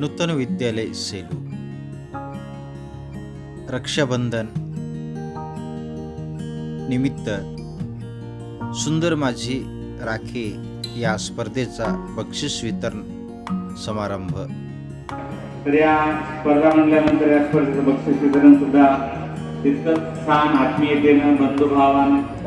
नूतन विद्यालय सेलू. रक्षाबंधन. निमित्त सुंदर माझी राखी या स्पर्धेचा बक्षीस वितरण समारंभ. तर या स्पर्धा म्हटल्यानंतर या स्पर्धेचं बक्षीस वितरण सुद्धा तितकंच छान आत्मीयतेनं बंधुभावानं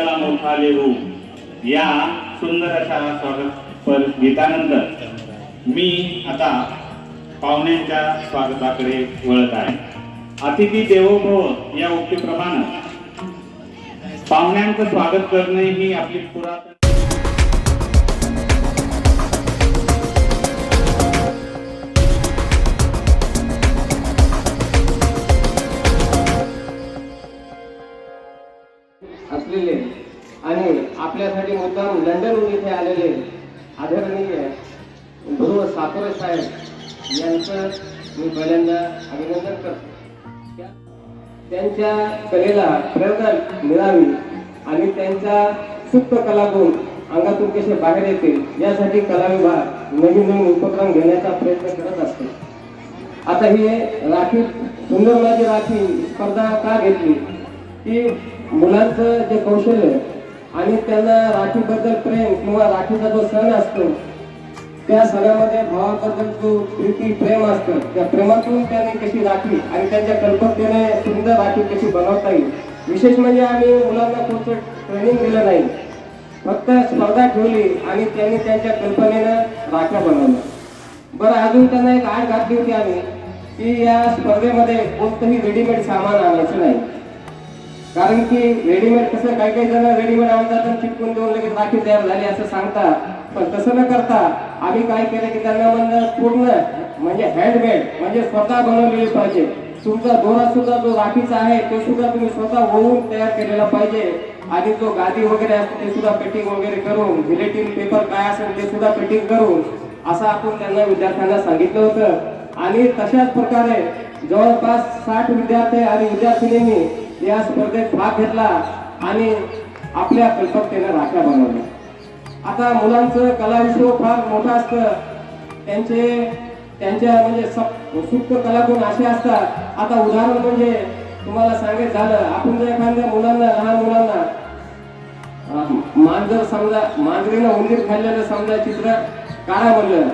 ला मोठा मोठाले या सुंदर अशा स्वागत पर गीतानंतर मी आता पाहुण्यांच्या स्वागताकडे वळत आहे. अतिथी देवोभव या उक्तीप्रमाणे. पाहुण्यांचं स्वागत करणे ही आपली पुरातन मुक्काम मुद्दाम लंडनहून इथे आलेले आदरणीय ध्रुव साकोरे साहेब यांचं मी पहिल्यांदा अभिनंदन करतो. त्यांच्या कलेला प्रेरणा मिळावी आणि त्यांच्या सुप्त कलागुण अंगातून कसे बाहेर येतील यासाठी कला विभाग नवीन नवीन उपक्रम घेण्याचा प्रयत्न करत असतो. आता ही राखी सुंदर राखी स्पर्धा का घेतली? की मुलांचं जे कौशल्य आणि त्यांना राखीबद्दल प्रेम किंवा राखीचा जो सण असतो त्या सणामध्ये भावाबद्दल जो प्रीती प्रेम असतं त्या प्रेमातून त्यांनी कशी राखी आणि त्यांच्या कल्पकतेने सुंदर राखी कशी बनवता येईल? विशेष म्हणजे आम्ही मुलांना कोणतं ट्रेनिंग दिलं नाही फक्त स्पर्धा ठेवली आणि त्यांनी त्यांच्या कल्पनेनं राख्या बनवल्या. बरं अजून त्यांना एक आठ घातली होती आम्ही की या स्पर्धेमध्ये कोणतंही रेडीमेड सामान आणायचं नाही. कारण की रेडीमेड कसं काही काही जण रेडीमेड आणतात चिपकून देऊन लगेच राखी तयार झाली असं सांगतात. पण तसं न करता आम्ही काय केलं की त्यांना म्हणलं पूर्ण म्हणजे हँडमेड म्हणजे स्वतः बनवलेली पाहिजे. तुमचा दोरा सुद्धा जो राखीचा आहे तो सुद्धा तुम्ही स्वतः होऊन तयार केलेला पाहिजे. आणि जो गादी वगैरे असतो ते सुद्धा कटिंग वगैरे करून रिलेटिव्ह पेपर काय असेल ते सुद्धा कटिंग करून असं आपण त्यांना विद्यार्थ्यांना सांगितलं होतं. आणि तशाच प्रकारे जवळपास साठ विद्यार्थी आणि विद्यार्थिनींनी या स्पर्धेत भाग घेतला आणि आपल्या कल्पकतेनं राख्या बनवल्या. आता मुलांचं कलाविश्व फार मोठं असतं. त्यांचे त्यांच्या म्हणजे सुप्त कलागुण असे असतात. आता उदाहरण म्हणजे तुम्हाला सांगायचं झालं आपण जर एखाद्या मुलांना लहान मुलांना मांजर समजा मांजरीनं उंदीर खाल्लेलं समजा चित्र काढा म्हणलं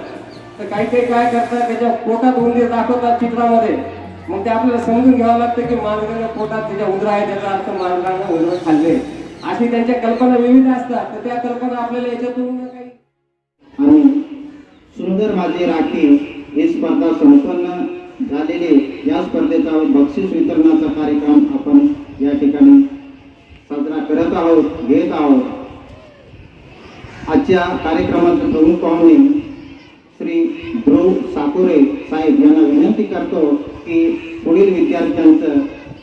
तर काही काही काय करतात त्याच्या पोटात उंदीर दाखवतात चित्रामध्ये. मग ते आपल्याला समजून घ्यावं लागतं की मांजराच्या पोटात त्याच्या उदरा आहे त्याचा अर्थ मांजरानं उदर खाल्ले. अशी त्यांच्या कल्पना विविध असतात. तर त्या कल्पना आपल्याला याच्यातून काही आणि सुंदर माझे राखी ही स्पर्धा संपन्न झालेली या स्पर्धेचा बक्षीस वितरणाचा कार्यक्रम आपण या ठिकाणी साजरा करत आहोत घेत आहोत. आजच्या कार्यक्रमाचे प्रमुख पाहुणे श्री ध्रुव साकुरे साहेब यांना विनंती करतो की पुढील विद्यार्थ्यांचं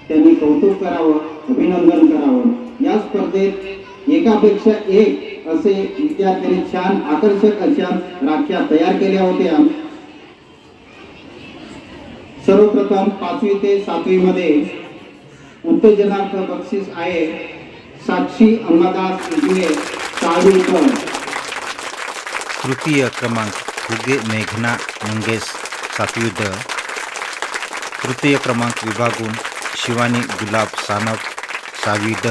त्यांनी कौतुक करावं अभिनंदन करावं. या स्पर्धेत एकापेक्षा एक असे विद्यार्थ्यांनी छान आकर्षक अशा राख्या तयार केल्या होत्या. सर्वप्रथम पाचवी ते सातवी मध्ये उत्तेजनार्थ बक्षीस आहे साक्षी अंबादास उजवे चाळीकर तृतीय क्रमांक फुगे मेघना मंगेश सातवी द. तृतीय क्रमांक विभागून शिवानी गुलाब सानप सावी ड.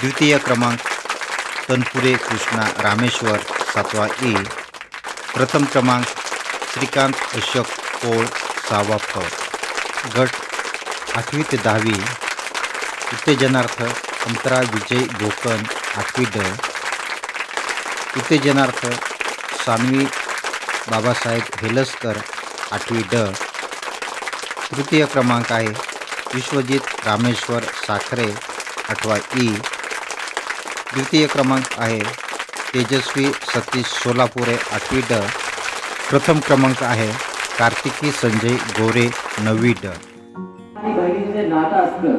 द्वितीय क्रमांक तनपुरे कृष्णा रामेश्वर सातवा ए. प्रथम क्रमांक श्रीकांत अशोक कोळ सावा फ. गट आठवी ते दहावी. उत्तेजनार्थ अंतरा विजय गोकण आठवी ड. उत्तेजनार्थ सानवी बाबासाहेब हेलसकर आठवी ड. तृतीय क्रमांक आहे. विश्वजित रामेश्वर साखरे अथवा ई e. द्वितीय क्रमांक आहे. तेजस्वी सतीश सोलापुरे आठवी ड. प्रथम क्रमांक आहे. कार्तिकी संजय गोरे नवी ड. आणि बहिणीचं नातं असतं.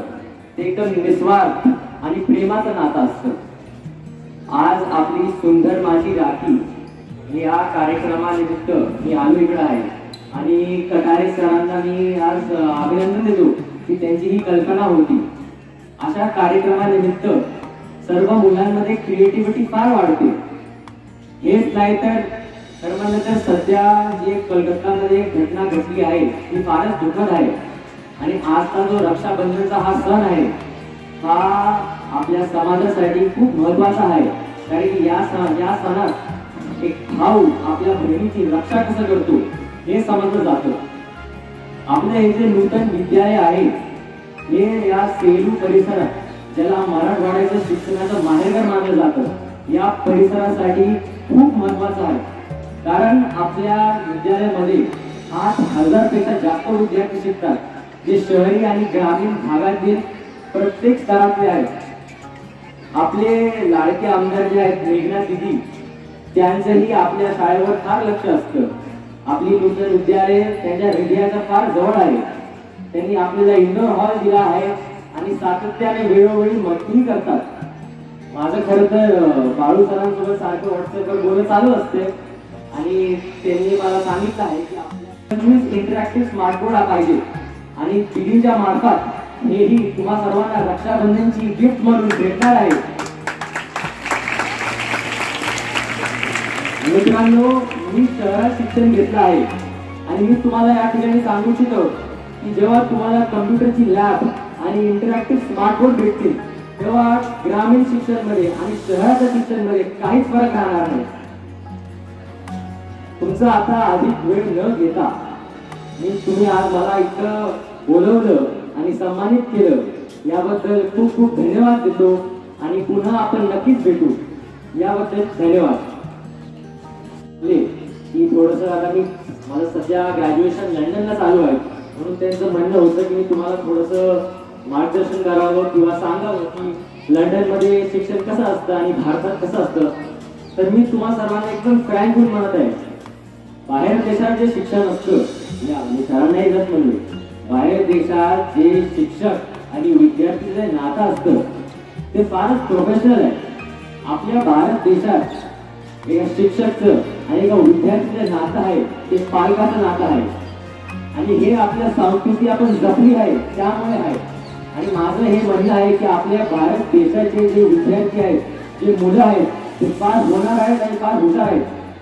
ते एकदम निस्वार्थ आणि प्रेमाचं नातं असतं. आज आपली सुंदर माझी राखी. या कार्यक्रमानिमित्त मी आलो इकडं आहे. आणि कटारे सरांना मी आज अभिनंदन देतो की त्यांची ही कल्पना होती. अशा कार्यक्रमानिमित्त सर्व मुलांमध्ये क्रिएटिव्हिटी फार वाढते. हेच नाही तर तर म्हणलं तर सध्या जी कलकत्तामध्ये एक घटना घडली आहे ती फारच दुःखद आहे. आणि आजचा जो रक्षाबंधनचा हा सण आहे हा आपल्या समाजासाठी खूप महत्त्वाचा आहे. कारण की या सण या सणात एक भाऊ आपल्या बहिणीची रक्षा कसं करतो? हे समजलं जातं. आपलं हे जे नूतन विद्यालय आहे हे या सेलू परिसरात ज्याला मराठवाड्याचं शिक्षणाचं माहेरघर मानलं जातं या परिसरासाठी खूप महत्वाचं आहे. कारण आपल्या विद्यालयामध्ये आठ हजारपेक्षा जास्त विद्यार्थी शिकतात जे शहरी आणि ग्रामीण भागातील प्रत्येक स्तरातले आहेत. आपले लाडके आमदार जे आहेत मेघना दिदी त्यांचंही आपल्या शाळेवर फार लक्ष असतं. आपली नूतन विद्यालय त्यांच्या हृदयाच्या फार जवळ आहे. त्यांनी आपल्याला इंडोर हॉल दिला आहे आणि सातत्याने वेळोवेळी मदतही करतात. माझं खरं तर बाळू सरांसोबत सारखं व्हॉट्सअपवर बोलणं चालू असते. आणि त्यांनी मला सांगितलं आहे की आपल्या पंचवीस इंटरॅक्टिव्ह स्मार्ट पाहिजे. आणि पिढीच्या मार्फत हेही तुम्हा सर्वांना रक्षाबंधनची गिफ्ट म्हणून भेटणार आहे. मित्रांनो मी शहरात शिक्षण घेतलं आहे. आणि मी तुम्हाला या ठिकाणी सांगू इच्छितो की जेव्हा तुम्हाला कम्प्युटरची लॅब आणि इंटरॅक्टिव्ह स्मार्टफोन भेटतील तेव्हा ग्रामीण शिक्षणमध्ये आणि शहराच्या शिक्षणमध्ये काहीच फरक राहणार नाही. तुमचा आता अधिक वेळ न घेता मी तुम्ही आज मला इतकं बोलवलं आणि सन्मानित केलं याबद्दल खूप खूप धन्यवाद देतो आणि पुन्हा आपण नक्कीच भेटू. याबद्दल धन्यवाद. की थोडस आता मी माझं सध्या ग्रॅज्युएशन लंडनला चालू आहे. म्हणून त्यांचं म्हणणं होतं की मी तुम्हाला थोडस मार्गदर्शन करावं किंवा सांगावं की लंडनमध्ये शिक्षण कसं असतं आणि भारतात कसं असतं. तर मी तुम्हा सर्वांना एकदम फ्रँक होऊन म्हणत आहे. बाहेर देशात जे शिक्षण असतं म्हणजे सरांनाही जात म्हणलो बाहेर देशात जे शिक्षक आणि विद्यार्थी जे नातं असतं ते फारच प्रोफेशनल आहे. आपल्या भारत देशात शिक्षकचं आणि एका विद्यार्थीचं नातं आहे ते पालकाचं नातं आहे. आणि हे आपल्या संस्कृती आपण जपली आहे त्यामुळे आहे. आणि माझं हे म्हणणं आहे की आपल्या भारत देशाचे जे विद्यार्थी आहेत जे मुलं आहेत ते फार होणार आहेत आणि फार होत आहेत.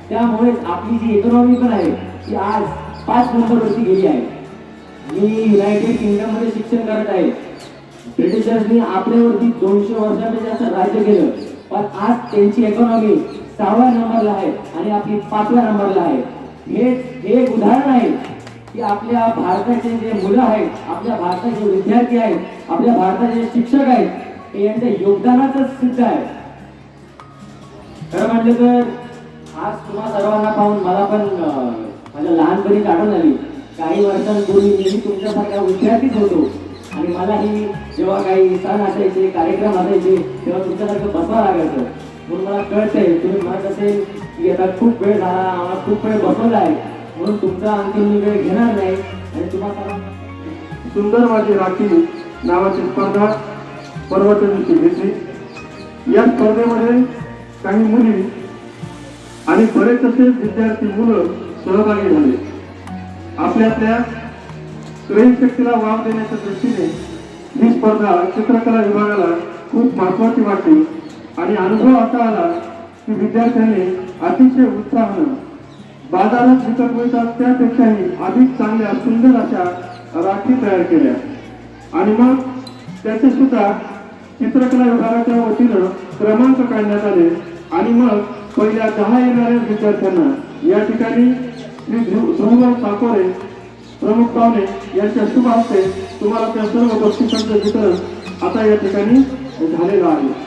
त्यामुळेच आपली जी इकॉनॉमी पण आहे ती आज पाच नंबरवरती गेली आहे. मी युनायटेड किंगडममध्ये शिक्षण करत आहे. ब्रिटिशर्सनी आपल्यावरती दोनशे वर्षापेक्षा जास्त राज्य केलं. पण आज त्यांची इकॉनॉमी सहाव्या नंबरला आहे आणि आपली पाचव्या नंबरला आहे. हे हे एक उदाहरण आहे की आपल्या भारताचे जे मुलं आहेत आपल्या भारताचे विद्यार्थी आहेत आपल्या भारताचे शिक्षक आहेत हे यांच्या योगदानाचं सिद्ध आहे खरं म्हटलं तर आज तुम्हा सर्वांना पाहून मला पण माझ्या लहानपणीच आठवण आली. काही वर्षांपूर्वी मी तुमच्यासारख्या विद्यार्थीच होतो. आणि मलाही जेव्हा काही सण असायचे कार्यक्रम असायचे तेव्हा तुमच्यासारखं बसवा लागायचं. म्हणून मला कळते तुम्ही म्हणत असेल की आता खूप वेळ झाला आम्हाला खूप वेळ बसवला आहे म्हणून तुमचा आणखी मी वेळ घेणार नाही. आणि तुम्हाला सुंदर माझी राखी नावाची स्पर्धा परवाच्या घेतली. या स्पर्धेमध्ये काही मुली आणि बरेच असे विद्यार्थी मुलं सहभागी झाले. आपल्या आपल्या शक्तीला वाव देण्याच्या दृष्टीने ही स्पर्धा चित्रकला विभागाला खूप महत्वाची वाटली. आणि अनुभव असा आला की विद्यार्थ्यांनी अतिशय उत्साहानं बाजारात विकत मिळतात त्यापेक्षाही अधिक चांगल्या सुंदर अशा राखी तयार केल्या. आणि मग त्याचे सुद्धा चित्रकला विभागाच्या वतीनं क्रमांक काढण्यात आले. आणि मग पहिल्या दहा येणाऱ्या विद्यार्थ्यांना या ठिकाणी श्री ध्रुवराव साकोरे प्रमुख पाहुणे यांच्या शुभ हस्ते तुम्हाला त्या सर्व बक्षिसांचं वितरण आता या ठिकाणी झालेलं आहे.